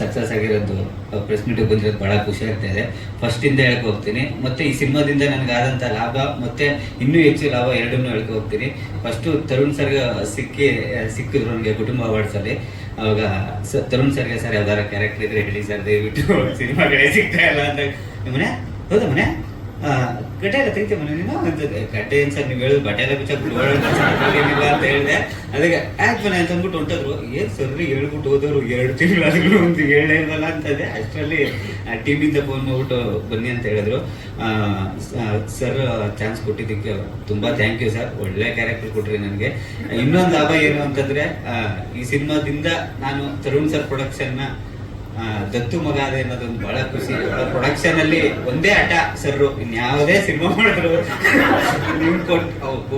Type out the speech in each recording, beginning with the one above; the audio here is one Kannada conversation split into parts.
ಸಕ್ಸಸ್ ಆಗಿರೋದು ಪ್ರೆಸ್ ಮೀಟಿಗೆ ಬಂದಿರೋದು ಬಹಳ ಖುಷಿ ಆಗ್ತಾ ಇದೆ. ಫಸ್ಟ್ ಇಂದ ಹೇಳ್ಕೊ ಹೋಗ್ತೀನಿ. ಮತ್ತೆ ಈ ಸಿನಿಮಾದಿಂದ ನನಗೆ ಆದಂತ ಲಾಭ, ಮತ್ತೆ ಇನ್ನೂ ಹೆಚ್ಚು ಲಾಭ ಎರಡನ್ನೂ ಹೇಳ್ಕೊ ಹೋಗ್ತೀನಿ. ಫಸ್ಟ್ ತರುಣ್ ಸರ್ಗೆ ಸಿಕ್ಕಿ ಸಿಕ್ಕಿದ್ರು ನನಗೆ ಕುಟುಂಬ ಅವಾರ್ಡ್ಸ್ ಅಲ್ಲಿ. ಅವಾಗ ತರುಣ್ ಸರ್ಗೆ ಸರ್ ಯಾವ್ದಾರ ಕ್ಯಾರೆಕ್ಟರ್ ಇದ್ರೆ ಹೇಳಿ ಸರ್, ದಯವಿಟ್ಟು ಸಿನಿಮಾ ಕಡೆ ಸಿಗ್ತಾ ಇಲ್ಲ ಅಂತ. ಮನೆ? ಹೌದಾ ಮನೆ? ಗಡ್ಡೆ ಎಲ್ಲ ತೆಗಿತೀಯ ಮನೆ ನೀನು? ಅಂತ ಗಡ್ಡೆ ಏನ್ ಸರ್ ನೀವು ಹೇಳಿದ್ರು ಬಟ್ಟೆ ಎಲ್ಲ ಬಿಚ್ಚಾಕ್ಬಿಟ್ಟು ಅಂತ ಹೇಳಿದೆ. ಅದಕ್ಕೆ ಆಯ್ತು ಮನೆ ಅಂತ ಅಂದ್ಬಿಟ್ಟು ಹೊಂಟದ್ರು ಏನ್ ಸರ್ರಿ ಹೇಳ್ಬಿಟ್ಟು ಹೋದವರು ಎರಡು ತಿಂಗಳಾದ್ರೂ ಒಂದು ಹೇಳೇ ಇಲ್ವಲ್ಲ ಅಂತದೆ ಅಷ್ಟರಲ್ಲಿ ಟೀಮಿಂದ ಫೋನ್ ಮಾಡ್ಬಿಟ್ಟು ಬನ್ನಿ ಅಂತ ಹೇಳಿದ್ರು. ಸರ್ ಚಾನ್ಸ್ ಕೊಟ್ಟಿದ್ದಕ್ಕೆ ತುಂಬಾ ಥ್ಯಾಂಕ್ ಯು ಸರ್ ಒಳ್ಳೆ ಕ್ಯಾರೆಕ್ಟರ್ ಕೊಟ್ರಿ ನನಗೆ. ಇನ್ನೊಂದು ಲಾಭ ಏನು ಅಂತಂದ್ರೆ ಈ ಸಿನಿಮಾದಿಂದ ನಾನು ತರುಣ್ ಸರ್ ಪ್ರೊಡಕ್ಷನ್ನ ಆ, ದತ್ತು ಮಗಾದೆ ಅನ್ನೋದೊಂದು ಬಹಳ ಖುಷಿ. ಪ್ರೊಡಕ್ಷನ್ ಅಲ್ಲಿ ಒಂದೇ ಆಟ ಸರ್ ಇನ್ಯಾವುದೇ ಸಿನಿಮಾ ಮಾಡಿದ್ರು ಕೊಟ್ಟು ಕೊಟ್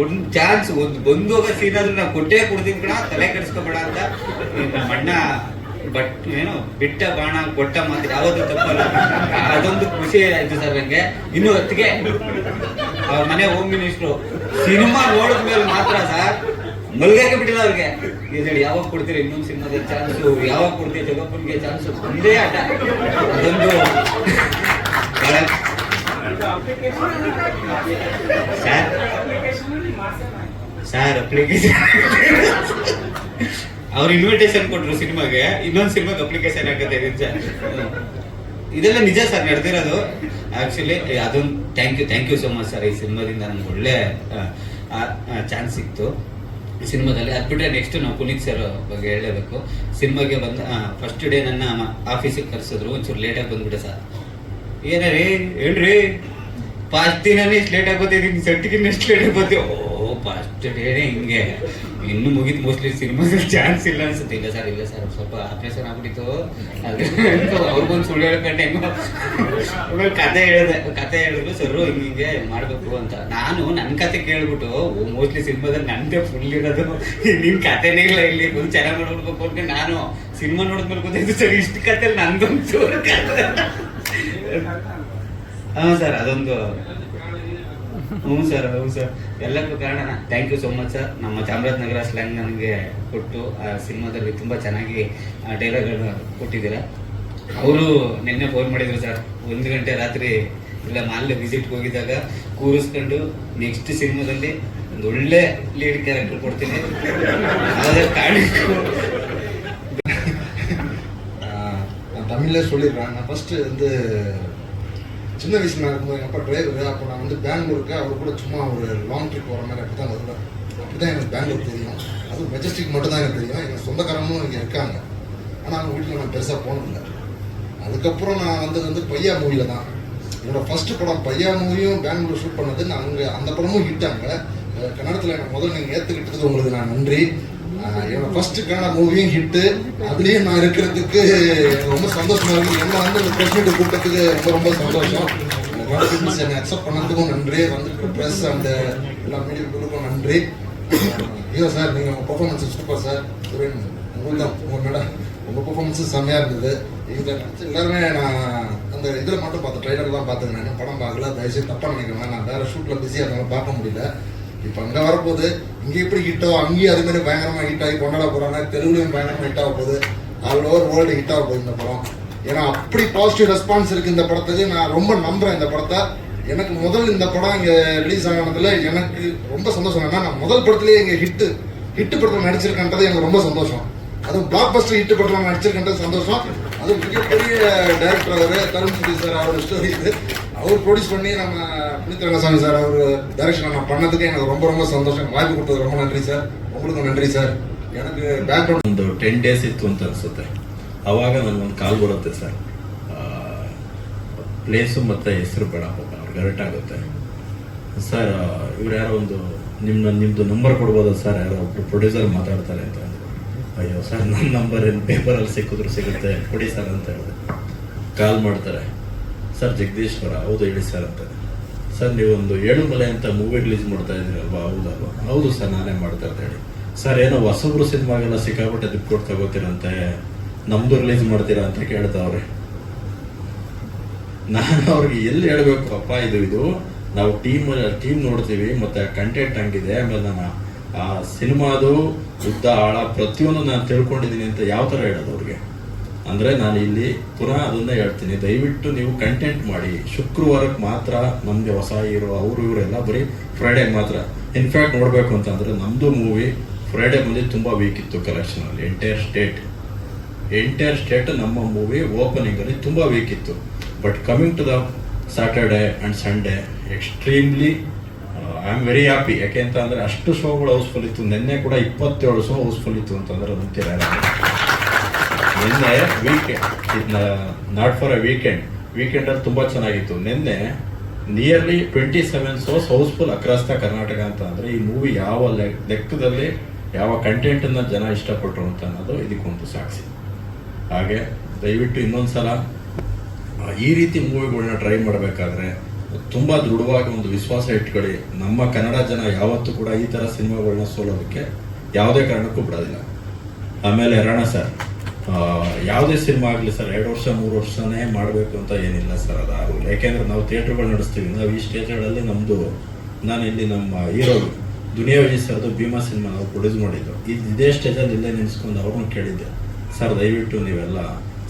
ಒಂದು ಚಾನ್ಸ್ ಒಂದು ಬಂದು ಹೋಗ ಸೀನ್ ಆದ್ರೂ ನಾವು ಕೊಟ್ಟೇ ಕೊಡ್ತೀವಿ ಕಣ ತಲೆ ಕೆಡಿಸ್ಕೋಬೇಡ ಅಂತ. ನಮ್ಮ ಅಣ್ಣ ಬಟ್ ಏನು, ಬಿಟ್ಟ ಬಾಣ, ಕೊಟ್ಟ ಮಾತ್ರ ಯಾವತ್ತೂ ತಪ್ಪಲ್ಲ. ಅದೊಂದು ಖುಷಿ ಆಯ್ತು ಸರ್ ನಂಗೆ. ಇನ್ನು ಹೊತ್ತಿಗೆ ಅವ್ರ ಮನೆ ಹೋಮ್ ಮಿನಿಸ್ಟ್ರು ಸಿನಿಮಾ ನೋಡಿದ್ಮೇಲೆ ಮಾತ್ರ ಸರ್ ಮಲ್ಗಾಕೆ ಬಿಟ್ಟಿಲ್ಲ ಅವ್ರಿಗೆ. ಹೇಳಿ ಯಾವಾಗ ಕೊಡ್ತೀರಿ? ಇನ್ನೊಂದು ಸಿನಿಮಾದ ಚಾನ್ಸು ಯಾವಾಗ ಕೊಡ್ತೀರಿ? ಜಗಪ್ಪನ್ಗೆ ಚಾನ್ಸ್ ಒಂದೇ ಆಟ. ಅದೊಂದು ಸರ್ ಅಪ್ಲಿಕೇಶನ್ ಅವ್ರು ಇನ್ವಿಟೇಷನ್ ಕೊಟ್ರು ಸಿನಿಮಾಗೆ. ಇನ್ನೊಂದು ಸಿನಿಮಾಗೆ ಅಪ್ಲಿಕೇಶನ್ ಹಾಕತ್ತೆ ನಿಜ ಇದೆಲ್ಲ ನಿಜ ಸರ್ ನಡೆದಿರೋದು. ಆಕ್ಚುಲಿ ಅದೊಂದು thank you thank you so much sir ಈ ಸಿನಿಮಾದಿಂದ ನಮ್ಗೆ ಒಳ್ಳೆ ಚಾನ್ಸ್ ಸಿಕ್ತು. ಸಿನಿಮಾದಲ್ಲಿ. ಅದು ಬಿಟ್ಟರೆ ನೆಕ್ಸ್ಟ್ ನಾವು ಪುನೀತ್ ಸರ್ ಬಗ್ಗೆ ಹೇಳಬೇಕು ಸಿನಿಮಾಗೆ ಬಂದ ಫಸ್ಟ್ ಡೇ ನನ್ನ ಆಫೀಸಿಗೆ ಕರೆಸಿದ್ರು. ಒಂಚೂರು ಲೇಟಾಗಿ ಬಂದ್ಬಿಟ್ಟೆ ಸರ್ ಏನೇ ಹೇಳ್ರಿ ಫಸ್ಟ್ ದಿನನೇ ಇಷ್ಟು ಲೇಟ್ ಆಗೋತಿದ್ದೀನಿ ಸೆಟ್ಗೆ ಎಷ್ಟು ಲೇಟ್ ಬರ್ತೀವಿ ಓ ಫಸ್ಟ್ ಡೇನೇ ಹಿಂಗೆ. ಇನ್ನು ಮುಗಿತು ಮೋಸ್ಟ್ಲಿ ಸಿನಿಮಾ ಚಾನ್ಸ್ ಇಲ್ಲ ಅನ್ಸುತ್ತೆ. ಇಲ್ಲ ಸರ್ ಇಲ್ಲ ಸರ್ ಸ್ವಲ್ಪ ಆಪರೇಷನ್ ಆಗ್ಬಿಟ್ಟಿತ್ತು. ಅವ್ರಿಗೊಂದು ಸುಳ್ಳು ಹೇಳ್ಕೊಂಡೆ ಆಮೇಲೆ ಕತೆ ಹೇಳಿದೆ. ಕತೆ ಹೇಳಿದ್ರು ಸರ್ ಹಿಂಗೆ ಮಾಡ್ಬೇಕು ಅಂತ. ನಾನು ನನ್ನ ಕತೆ ಕೇಳ್ಬಿಟ್ಟು ಮೋಸ್ಟ್ಲಿ ಸಿನಿಮಾದಲ್ಲಿ ನಂದೇ ಫುಲ್ ಇರೋದು. ನಿನ್ ಕತೆನೇ ಇಲ್ಲ ಇಲ್ಲಿ. ಒಂದು ಚೆನ್ನಾಗಿ ನೋಡ್ಬೇಕು ಅಂತ ನಾನು ಸಿನಿಮಾ ನೋಡಿದ್ಮೇಲೆ ಗೊತ್ತಾಯ್ತು ಸರ್ ಇಷ್ಟು ಕತೆ ನಂದೊಂದು ಚೂರು ಕತೆ. ಹಾ ಸರ್ ಅದೊಂದು ಹ್ಞೂ ಸರ್ ಹ್ಞೂ ಸರ್ ಎಲ್ಲಕ್ಕೂ ಕಾರಣ thank you so much sir ನಮ್ಮ ಚಾಮರಾಜನಗರ ಸ್ಲ್ಯಾಂಗ್ ನನಗೆ ಕೊಟ್ಟು ಆ ಸಿನಿಮಾದಲ್ಲಿ ತುಂಬ ಚೆನ್ನಾಗಿ ಡೈಲಾಗ್ಗಳನ್ನ ಕೊಟ್ಟಿದ್ದೀರ ಅವರು ನಿನ್ನೆ ಫೋನ್ ಮಾಡಿದ್ರು ಸರ್ ಒಂದು ಗಂಟೆ ರಾತ್ರಿ ಇಲ್ಲ ಮಾಲ್ಯ ವಿಸಿಟ್ಗೆ ಹೋಗಿದ್ದಾಗ ಕೂರಿಸ್ಕೊಂಡು ನೆಕ್ಸ್ಟ್ ಸಿನಿಮಾದಲ್ಲಿ ಒಂದು ಒಳ್ಳೆ ಲೀಡ್ ಕ್ಯಾರೆಕ್ಟರ್ ಕೊಡ್ತೀನಿ ಯಾವುದೇ ಕಾರಣಕ್ಕೂ ஆஹ் நான் தமிழ்லே சொல்லிடுறேன் நான் ஃபஸ்ட்டு வந்து சின்ன வயசுல இருக்கும்போது எங்கள் அப்பா டிரைவர் அப்போ நான் வந்து பெங்களூருக்கு அவர் கூட சும்மா ஒரு லாங் ட்ரிப் போகிற மாதிரி அப்படி தான் வருவேன் அப்படி தான் எனக்கு பெங்களூர் தெரியும். அதுவும் மெஜஸ்டிக் மட்டும் தான் எனக்கு தெரியும். எங்கள் சொந்தக்காரங்களும் இங்கே இருக்காங்க. ஆனால் அவங்க வீட்டில் நான் பெருசாக போனதில்லை. அதுக்கப்புறம் நான் வந்தது வந்து பையா மூவியில் தான். என்னோட ஃபர்ஸ்ட் படம் பையா மூவியும் பெங்களூர் ஷூட் பண்ணது நான் அங்கே அந்த படமும் ஹிட்டாங்க கன்னடத்தில் எனக்கு முதல்ல நீங்கள் ஏற்றுக்கிட்டது உங்களுக்கு நான் நன்றி. என்னோட ஃபர்ஸ்ட் கன்னட மூவியும் ஹிட்டு அதுலேயும் நான் இருக்கிறதுக்கு ரொம்ப சந்தோஷமா இருக்கு. என்ன வந்து இந்த ப்ரெஸ் மீட் ரொம்ப ரொம்ப சந்தோஷம். என்னை அக்செப்ட் பண்ணதுக்கும் நன்றி. வந்துட்டு ப்ரெஸ் அந்த எல்லா மீடியாக்களுக்கும் நன்றி. ஐயோ சார் நீங்கள் உங்கள் பர்ஃபார்மன்ஸ் சூப்பர் சார் உங்களுக்கு தான் உங்கள் மேடம் உங்கள் பர்ஃபார்மன்ஸும் செம்மையாக இருந்தது இதில் எல்லாருமே நான் அந்த இதில் மட்டும் பார்த்தேன் ட்ரைலர் தான் பார்த்தேன் நான் படம் பார்க்கல. தயவுசெய்து தப்பாக நினைக்கிறேன் நான் வேறு ஷூட்டில் பிஸியாக இருந்தாலும் பார்க்க முடியல. இப்போ அங்கே வரப்போகுது இங்கே எப்படி ஹிட்டோ அங்கேயும் அதுமாரி பயங்கரமாக ஹிட் ஆகி கொண்டாட போகிறாங்க தெலுங்குலையும் பயங்கரமாக ஹிட் ஆக போகுது. ஆல் ஓவர் வேர்ல்டு ஹிட் ஆக போகுது இந்த படம். ஏன்னா அப்படி பாசிட்டிவ் ரெஸ்பான்ஸ் இருக்குது இந்த படத்துக்கு. நான் ரொம்ப நம்புகிறேன் இந்த படத்தை. எனக்கு முதல் இந்த படம் இங்கே ரிலீஸ் ஆனதுல எனக்கு ரொம்ப சந்தோஷம். ஏன்னா நான் முதல் படத்துலேயே இங்கே ஹிட்டு ஹிட்டு படத்தில் நடிச்சிருக்கேன்றது எனக்கு ரொம்ப சந்தோஷம். அதுவும் பிளாக் பஸ்டர் ஹிட்டு படத்தில் நடிச்சிருக்கேன்றது சந்தோஷம். அதுவும் மிகப்பெரிய டைரக்டர் அவர் தருண் சுதி சார் அவர் ஸ்டோரி இது. அவர் ப்ரொடியூஸ் பண்ணி நம்ம புனித ಸರ್ சார் அவர் டைரக்ஷன் நான் பண்ணதுக்கு எனக்கு ரொம்ப ரொம்ப சந்தோஷம் வாய்ப்பு கொடுத்தது ரொம்ப நன்றி சார் உங்களுக்கும் நன்றி சார் எனக்கு பேக்ரவுண்ட் ಒಂದು ಟೆನ್ ಡೇಸ್ ಇತ್ತು ಅಂತ ಅನಿಸುತ್ತೆ. ಅವಾಗ ನನಗೊಂದು ಕಾಲ್ ಬರುತ್ತೆ ಸರ್. ಪ್ಲೇಸು ಮತ್ತು ಹೆಸರು ಬೇಡ ಪಾಪ ಅವ್ರಿಗೆ ಆಗುತ್ತೆ. ಸರ್ ಇವ್ರು ಯಾರೋ ಒಂದು ನಿಮ್ಮ ನಿಮ್ಮದು ನಂಬರ್ ಕೊಡ್ಬೋದಾ ಸರ್? ಯಾರೋ ಒಬ್ಬರು ಪ್ರೊಡ್ಯೂಸರ್ ಮಾತಾಡ್ತಾರೆ ಅಂತ ಅಯ್ಯೋ ಸರ್ ನನ್ನ ನಂಬರ್ ಏನು ಪೇಪರಲ್ಲಿ ಸಿಕ್ಕಿದ್ರು ಸಿಗುತ್ತೆ. ಕೊಡಿ ಸರ್ ಅಂತ ಹೇಳಿದೆ ಕಾಲ್ ಮಾಡ್ತಾರೆ. ಸರ್, ಜಗದೀಶ್ವರ, ಹೌದು ಹೇಳಿ ಸರ್ ಅಂತ. ಸರ್ ನೀವೊಂದು ಏಳುಮಲೆ ಅಂತ ಮೂವಿ ರಿಲೀಸ್ ಮಾಡ್ತಾ ಇದ್ದೀರಲ್ವಾ? ಹೌದಲ್ವಾ ಹೌದು ಸರ್, ನಾನೇ ಮಾಡ್ತಾ ಅಂತ ಹೇಳಿ ಸರ್, ಏನೋ ಹೊಸಬ್ರು ಸಿನಿಮಾಗೆಲ್ಲ ಸಿಕ್ಕಾಪಟ್ಟೆ ದುಡ್ಡು ಕೊಟ್ಟು ತಗೋತೀರಂತೆ. ನಮ್ಮದು ರಿಲೀಸ್ ಮಾಡ್ತೀರಾ ಅಂತ ಕೇಳ್ತಾವ್ರೆ ನಾನು ಅವ್ರಿಗೆ ಎಲ್ಲಿ ಹೇಳ್ಬೇಕು, ಅಪ್ಪ, ಇದು ಇದು. ನಾವು ಟೀಮ್ ಟೀಮ್ ನೋಡ್ತೀವಿ, ಮತ್ತೆ ಕಂಟೆಂಟ್ ಹಂಗಿದೆ. ಆಮೇಲೆ ನಾನು ಆ, ಸಿನಿಮಾದು ಉದ್ದ, ಆಳ ಪ್ರತಿಯೊಂದು ನಾನು ತಿಳ್ಕೊಂಡಿದ್ದೀನಿ ಅಂತ ಯಾವ ಥರ ಹೇಳೋದು ಅವ್ರಿಗೆ? ಅಂದರೆ ನಾನು ಇಲ್ಲಿ ಪುನಃ ಅದನ್ನೇ ಹೇಳ್ತೀನಿ. ದಯವಿಟ್ಟು ನೀವು ಕಂಟೆಂಟ್ ಮಾಡಿ. ಶುಕ್ರವಾರಕ್ಕೆ ಮಾತ್ರ ನಮಗೆ ಹೊಸ ಹೀರೋ, ಅವರು ಇವರೆಲ್ಲ ಬರೀ ಫ್ರೈಡೇ ಮಾತ್ರ. ಇನ್ಫ್ಯಾಕ್ಟ್ ನೋಡಬೇಕು ಅಂತಂದರೆ ನಮ್ಮದು ಮೂವಿ ಫ್ರೈಡೇ ಬಂದು ತುಂಬ ವೀಕ್ ಇತ್ತು ಕಲೆಕ್ಷನಲ್ಲಿ ಎಂಟೈರ್ ಸ್ಟೇಟ್ ಎಂಟೈರ್ ಸ್ಟೇಟ್ ನಮ್ಮ ಮೂವಿ ಓಪನಿಂಗಲ್ಲಿ ತುಂಬ ವೀಕ್ ಇತ್ತು. But coming to the Saturday and Sunday extremely I am very happy ಯಾಕೆ ಅಂತ ಅಂದರೆ ಅಷ್ಟು ಶೋಗಳು ಹೌಸ್ಫುಲ್ ಇತ್ತು. ನಿನ್ನೆ ಕೂಡ ಇಪ್ಪತ್ತೇಳು ಶೋ ಹೌಸ್ಫುಲ್ ಇತ್ತು ಅಂತಂದ್ರೆ ನಂಬ್ತೀರ ನಿನ್ನೆ ವೀಕೆಂಡ್ ಇದನ್ನ ನಾಟ್ ಫಾರ್ ಎ ವೀಕೆಂಡ್ ವೀಕೆಂಡಲ್ಲಿ ತುಂಬ ಚೆನ್ನಾಗಿತ್ತು. ನಿನ್ನೆ nearly twenty seven shows housefull across the Karnataka ಅಂತ ಅಂದರೆ ಈ ಮೂವಿ ಯಾವ ಲೆಕ್ಕದಲ್ಲಿ ಯಾವ ಕಂಟೆಂಟನ್ನು ಜನ ಇಷ್ಟಪಟ್ಟರು ಅಂತ ಅನ್ನೋದು ಇದಕ್ಕೊಂದು ಸಾಕ್ಷಿ. ಹಾಗೆ ದಯವಿಟ್ಟು ಇನ್ನೊಂದ್ಸಲ ಈ ರೀತಿ ಮೂವಿಗಳನ್ನ ಟ್ರೈ ಮಾಡಬೇಕಾದ್ರೆ ತುಂಬ ದೃಢವಾಗಿ ಒಂದು ವಿಶ್ವಾಸ ಇಟ್ಕೊಳ್ಳಿ. ನಮ್ಮ ಕನ್ನಡ ಜನ ಯಾವತ್ತೂ ಕೂಡ ಈ ಥರ ಸಿನಿಮಾಗಳನ್ನ ಸೋಲೋದಕ್ಕೆ ಯಾವುದೇ ಕಾರಣಕ್ಕೂ ಬಿಡೋದಿಲ್ಲ. ಆಮೇಲೆ ರಣ ಸರ್. ಯಾವುದೇ ಸಿನಿಮಾ ಆಗಲಿ ಸರ್ ಎರಡು ವರ್ಷ ಮೂರು ವರ್ಷನೇ ಮಾಡಬೇಕು ಅಂತ ಏನಿಲ್ಲ ಸರ್ ಅದು ಆ ಯಾಕೆಂದರೆ ನಾವು ಥಿಯೇಟ್ರ್ಗಳು ನಡೆಸ್ತೀವಿ. ನಾವು ಈ ಸ್ಟೇಜ್ಗಳಲ್ಲಿ ನಮ್ಮದು ನಾನು ಇಲ್ಲಿ ನಮ್ಮ ಹೀರೋ ದುನಿಯಾ ವಿಜಯ್ ಸರ್ದು ಭೀಮಾ ಸಿನಿಮಾ ನಾವು ಪ್ರೊಡ್ಯೂಸ್ ಮಾಡಿದ್ದು. ಇದು ಇದೇ ಸ್ಟೇಜಲ್ಲಿ ಇಲ್ಲೇ ನಿಲ್ಸ್ಕೊಂಡು ಅವ್ರನ್ನ ಕೇಳಿದ್ದೆ. ಸರ್ ದಯವಿಟ್ಟು ನೀವೆಲ್ಲ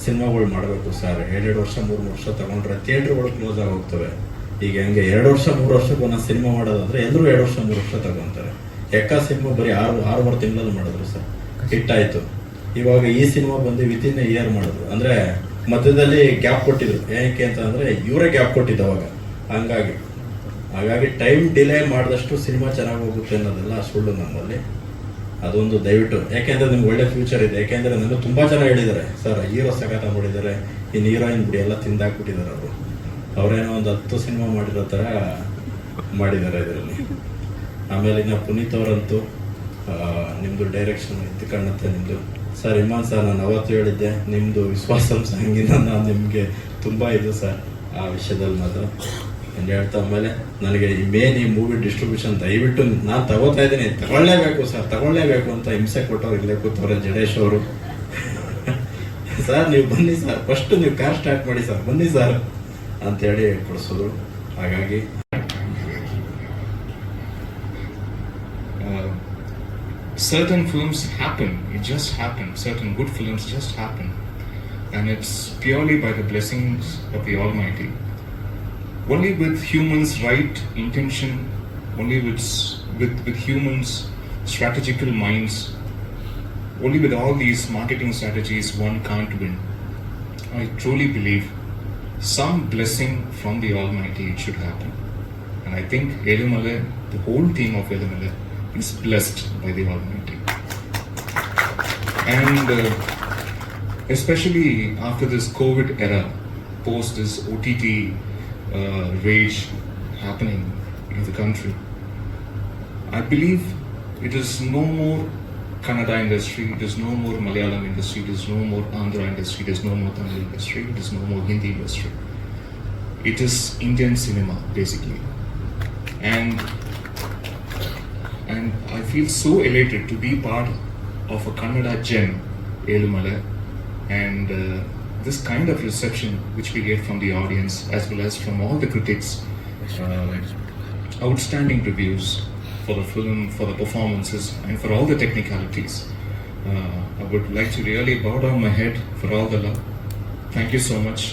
ಸಿನಿಮಾಗಳು ಮಾಡಬೇಕು ಸರ್. ಎರಡೆರಡು ವರ್ಷ ಮೂರು ವರ್ಷ ತಗೊಂಡ್ರೆ ಥಿಯೇಟ್ರ್ಗಳು ಕ್ಲೋಸ್ ಆಗಿ ಹೋಗ್ತವೆ ಈಗ ಹೆಂಗೆ ಎರಡು ವರ್ಷ ಮೂರು ವರ್ಷಕ್ಕೆ ಒಂದೊಂದು ಸಿನಿಮಾ ಮಾಡೋದಾದ್ರೆ ಎಲ್ಲರೂ ಎರಡು ವರ್ಷ ಮೂರು ವರ್ಷ ತಗೊತಾರೆ ಎಕ್ಕ ಸಿನಿಮಾ ಬರೀ ಆರು ಆರೂವರೆ ತಿಂಗಳಲ್ಲಿ ಮಾಡಿದ್ರು ಸರ್. ಹಿಟ್ ಆಯಿತು. ಇವಾಗ ಈ ಸಿನಿಮಾ ಬಂದು ವಿತಿನ್ ಇಯರ್ ಮಾಡಿದ್ರು ಅಂದರೆ ಮಧ್ಯದಲ್ಲಿ ಗ್ಯಾಪ್ ಕೊಟ್ಟಿದ್ರು. ಏನಕ್ಕೆ ಅಂತ ಅಂದರೆ ಇವರೇ ಗ್ಯಾಪ್ ಕೊಟ್ಟಿದ್ದು ಅವಾಗ. ಹಂಗಾಗಿ. ಹಾಗಾಗಿ ಟೈಮ್ ಡಿಲೇ ಮಾಡಿದಷ್ಟು ಸಿನಿಮಾ ಚೆನ್ನಾಗಿ ಹೋಗುತ್ತೆ ಅನ್ನೋದೆಲ್ಲ ಸುಳ್ಳು ನಮ್ಮಲ್ಲಿ. ಅದೊಂದು ದಯವಿಟ್ಟು. ಯಾಕೆಂದ್ರೆ ನಿಮ್ಗೆ ಒಳ್ಳೆ ಫ್ಯೂಚರ್ ಇದೆ. ಯಾಕೆಂದ್ರೆ ನನಗೆ ತುಂಬಾ ಜನ ಹೇಳಿದ್ದಾರೆ. ಸರ್ ಹೀರೋ ಸಖತ ಮಾಡಿದ್ದಾರೆ. ಇನ್ನು ಹೀರೋಯಿನ್ ಬಿಡಿ, ಎಲ್ಲ ತಿಂದಾಕ್ಬಿಟ್ಟಿದ್ದಾರೆ ಅವರು. ಅವರೇನೋ ಒಂದು ಹತ್ತು ಸಿನಿಮಾ ಮಾಡಿರೋ ಥರ ಮಾಡಿದ್ದಾರೆ ಇದರಲ್ಲಿ. ಆಮೇಲೆ ಇನ್ನು ಪುನೀತ್ ಅವರಂತೂ ನಿಮ್ಮದು ಡೈರೆಕ್ಷನ್ ಇದು ಕಾಣುತ್ತೆ ನಿಮ್ದು. ಸರ್ ಇಮಾನ್ ಸರ್, ನಾನು ಅವತ್ತು ಹೇಳಿದ್ದೆ ನಿಮ್ಮದು ವಿಶ್ವಾಸ ಹಂಗಿನ ನಾನು ನಿಮಗೆ ತುಂಬ ಇದು ಸರ್, ಆ ವಿಷಯದಲ್ಲಿ ಮಾತ್ರ. ಎಂದು ಹೇಳ್ತಾ ಆಮೇಲೆ ನನಗೆ ಈ ಮೇನ್ ಈ ಮೂವಿ ಡಿಸ್ಟ್ರಿಬ್ಯೂಷನ್ ದಯವಿಟ್ಟು ನಾನು ತಗೋತಾ ಇದ್ದೀನಿ, ತಗೊಳ್ಳೇಬೇಕು ಸರ್, ತಗೊಳ್ಳೇಬೇಕು ಅಂತ ಹಿಂಸೆ ಕೊಟ್ಟವ್ರು ಇಲ್ಲೇ ಕೂತವ್ರೆ, ಜಡೇಶ್ ಅವರು. ಸರ್, ನೀವು ಬನ್ನಿ ಸರ್ ಫಸ್ಟ್ ನೀವು ಕಾರ್ ಸ್ಟಾರ್ಟ್ ಮಾಡಿ ಸರ್, ಬನ್ನಿ ಸರ್ ಅಂತೇಳಿ ಕೊಡಿಸೋದು. ಹಾಗಾಗಿ certain films happen, it just happen, certain good films just happen, and it's purely by the blessings of the Almighty. Only with humans' right intention, only with, with, with humans' strategical minds, only with all these marketing strategies, one can't win. I truly believe some blessing from the Almighty it should happen. And I think Elumale, the whole team of Elumale, is blessed by the Almighty. And uh, especially after this COVID era, post this OTT uh, rage happening in the country, I believe it is no more Kannada industry, it is no more Malayalam industry, it is no more Andhra industry, it is no more Tamil industry, it is no more Hindi industry. It is Indian cinema basically. And and I feel so elated to be part of a Kannada gem, Elumala, and uh, this kind of reception which we get from the audience as well as from all the critics, uh, outstanding reviews for the film, for the performances, and for all the technicalities. Uh, I would like to really bow down my head for all the love. Thank you so much.